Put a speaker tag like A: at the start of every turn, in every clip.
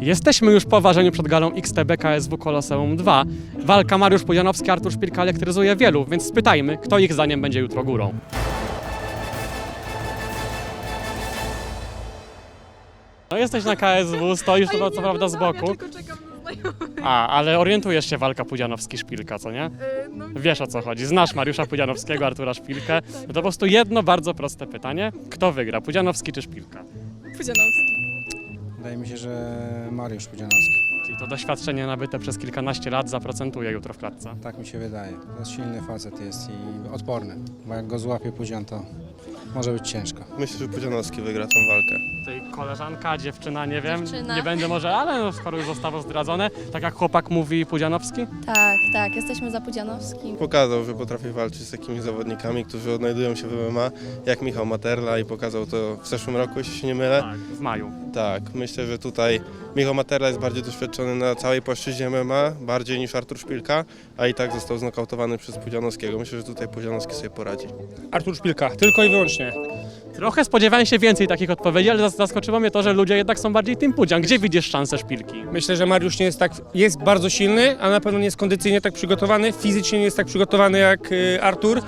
A: Jesteśmy już po ważeniu przed galą XTB KSW Koloseum 2. Walka Mariusz Pudzianowski, Artur Szpilka elektryzuje wielu, więc spytajmy, kto ich zdaniem będzie jutro górą. No jesteś na KSW, stoisz tu co prawda z boku. A, ale orientujesz się walka Pudzianowski-Szpilka, co nie?
B: E, No,
A: Wiesz o co chodzi. Znasz Mariusza Pudzianowskiego, Artura Szpilkę. No to po prostu jedno bardzo proste pytanie. Kto wygra, Pudzianowski czy Szpilka?
B: Pudzianowski.
C: Wydaje mi się, że Mariusz Pudzianowski.
A: Czyli to doświadczenie nabyte przez kilkanaście lat zaprocentuje jutro w klatce.
C: Tak mi się wydaje. To jest silny facet jest i odporny. Bo jak go złapie Pudzian, to może być ciężko.
D: Myślę, że Pudzianowski wygra tą walkę.
A: Tej koleżanka, dziewczyna, nie wiem,
E: Dziewczyna.
A: nie będę może, ale no, skoro już zostało zdradzone, tak jak chłopak mówi Pudzianowski?
E: Tak, tak, jesteśmy za Pudzianowskim.
D: Pokazał, że potrafi walczyć z takimi zawodnikami, którzy odnajdują się w MMA, jak Michał Materla i pokazał to w zeszłym roku, jeśli się nie mylę.
A: Tak, w maju.
D: Tak, myślę, że tutaj Michał Materla jest bardziej doświadczony na całej płaszczyźnie MMA, bardziej niż Artur Szpilka, a i tak został znokautowany przez Pudzianowskiego. Myślę, że tutaj Pudzianowski sobie poradzi.
F: Artur Szpilka, tylko i wyłącznie.
A: Trochę spodziewałem się więcej takich odpowiedzi, ale zas- zaskoczyło mnie to, że ludzie jednak są bardziej tym Pudzian. Gdzie widzisz szansę Szpilki?
F: Myślę, że Mariusz nie jest tak, jest bardzo silny, a na pewno nie jest kondycyjnie tak przygotowany, fizycznie nie jest tak przygotowany jak y, Artur.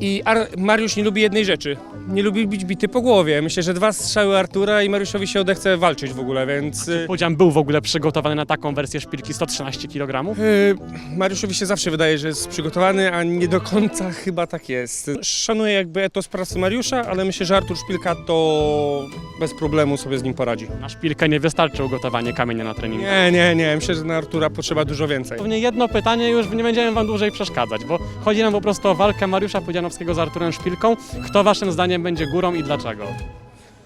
F: I Ar Mariusz nie lubi jednej rzeczy. Nie lubi być bity po głowie. Myślę, że dwa strzały Artura i Mariuszowi się odechce walczyć w ogóle, więc... y,
A: był w ogóle przygotowany na taką wersję Szpilki 113 kg?
F: y, Mariuszowi się zawsze wydaje, że jest przygotowany, a nie do końca chyba tak jest. Szanuję jakby etos pracy Mariusza, ale myślę, że Artur Szpilka to bez problemu sobie z nim poradzi.
A: Na Szpilkę nie wystarczy ugotowanie kamienia na treningu.
F: Nie, nie, nie. Myślę, że na Artura potrzeba dużo więcej.
A: Pewnie jedno pytanie, już nie będziemy wam dłużej przeszkadzać, bo chodzi nam po prostu o walkę Mariusza Pudzianowskiego z Arturem Szpilką. Kto waszym zdaniem będzie górą i dlaczego?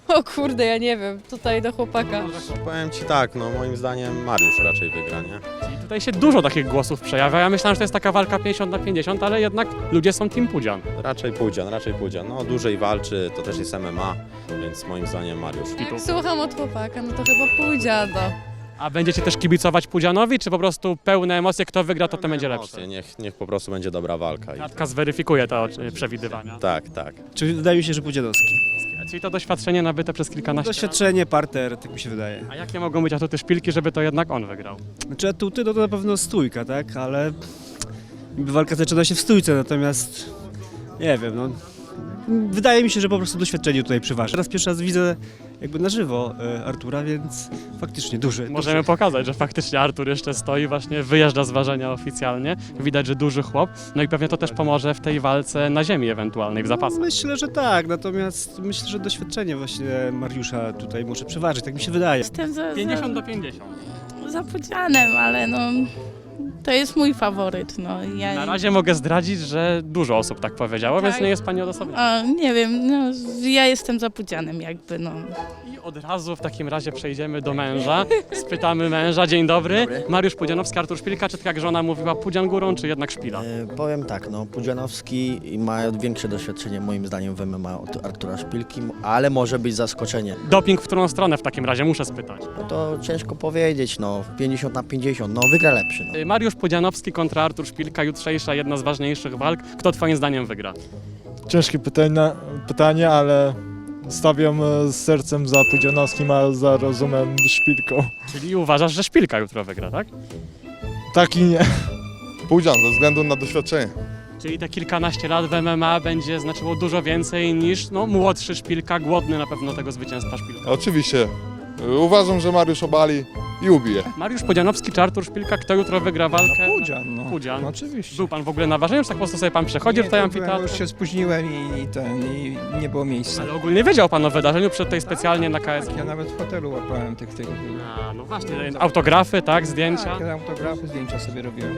B: O kurde, ja nie wiem. Tutaj do chłopaka.
G: Powiem ci tak, no moim zdaniem Mariusz raczej wygra, nie?
A: I tutaj się dużo takich głosów przejawia. Ja myślałem, że to jest taka walka 50 na 50, ale jednak ludzie są Team Pudzian.
G: Raczej Pudzian, raczej Pudzian. No dłużej walczy, to też jest MMA, więc moim zdaniem Mariusz.
B: Jak słucham od chłopaka, no to chyba Pudziano.
A: A będziecie też kibicować Pudzianowi, czy po prostu pełne emocje, kto wygra, to ten będzie lepszy?
G: Emocje, Niech, niech po prostu będzie dobra walka. I...
A: Zweryfikuje te e, przewidywania.
G: Tak, tak.
H: Czy wydaje mi się, że Pudzianowski.
A: Czyli to doświadczenie nabyte przez kilkanaście lat.
H: Doświadczenie, parter, tak mi się wydaje.
A: A jakie mogą być atuty Szpilki, żeby to jednak on wygrał?
H: Znaczy atuty no to na pewno stójka, tak? Ale niby walka zaczyna się w stójce, natomiast nie wiem, no. Wydaje mi się, że po prostu doświadczenie tutaj przeważa. Teraz pierwszy raz widzę jakby na żywo e, Artura, więc faktycznie duży.
A: Możemy pokazać, że faktycznie Artur jeszcze stoi, właśnie wyjeżdża z ważenia oficjalnie. Widać, że duży chłop. No i pewnie to też pomoże w tej walce na ziemi ewentualnej, w zapasach.
H: Myślę, że tak, natomiast myślę, że doświadczenie właśnie Mariusza tutaj może przeważyć, tak mi się wydaje.
I: Jestem za,
A: 50 do 50.
I: za, za Pudzianem, ale no to jest mój faworyt. No. Ja,
A: Na razie mogę zdradzić, że dużo osób tak powiedziało, więc
I: Tak.
A: nie jest pani odosobniona.
I: a, nie wiem, no, ja jestem za Pudzianem jakby, no.
A: I od razu w takim razie przejdziemy do męża. Spytamy męża, dzień dobry. Mariusz Pudzianowski, Artur Szpilka, czy tak jak żona mówiła, Pudzian górą, czy jednak Szpila?
J: E, Powiem tak, no, Pudzianowski ma większe doświadczenie moim zdaniem w MMA od Artura Szpilki, ale może być zaskoczenie.
A: Doping w którą stronę w takim razie, muszę spytać.
J: No to ciężko powiedzieć, no 50 na 50, no wygra lepszy. No.
A: Y, Mariusz Pudzianowski kontra Artur Szpilka, jutrzejsza jedna z ważniejszych walk. Kto twoim zdaniem wygra?
K: Ciężkie pytanie, pytanie ale stawiam e, z sercem za Pudzianowskim, a za rozumem Szpilką.
A: Czyli uważasz, że Szpilka jutro wygra, tak?
K: Tak i nie.
D: Pudzian, ze względu na doświadczenie.
A: Czyli te kilkanaście lat w MMA będzie znaczyło dużo więcej niż no, młodszy Szpilka, głodny na pewno tego zwycięstwa Szpilka.
D: Oczywiście. Uważam, że Mariusz obali i ubije.
A: Mariusz Pudzianowski czy Artur Szpilka, kto jutro wygra walkę?
C: Pudzian, no.
A: Pudzian.
C: Oczywiście.
A: Był pan w ogóle na ważeniu, czy tak po prostu sobie pan przechodził tutaj amfiteatr?
C: już się spóźniłem i, i ten, i nie było miejsca.
A: Ale ogólnie wiedział pan o wydarzeniu przed tej specjalnie na KSW.
C: Ja nawet w hotelu łapałem tych, tych
A: A, no właśnie, autografy, tak, zdjęcia.
C: ja autografy, zdjęcia sobie robiłem.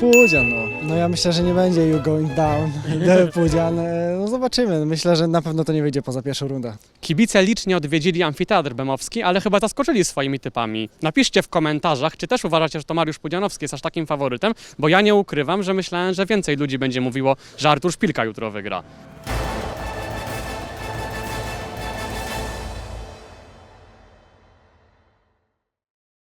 L: Pudzian, no. No ja myślę, że nie będzie you going down. Pudzian, e, no zobaczymy. Myślę, że na pewno to nie wyjdzie poza pierwszą rundę.
A: Kibice licznie odwiedzili amfiteatr bemowski, ale chyba zaskoczyli swoimi typami. Napiszcie w komentarzach, czy też uważacie, że to Mariusz Pudzianowski jest aż takim faworytem, bo ja nie ukrywam, że myślałem, że więcej ludzi będzie mówiło, że Artur Szpilka jutro wygra.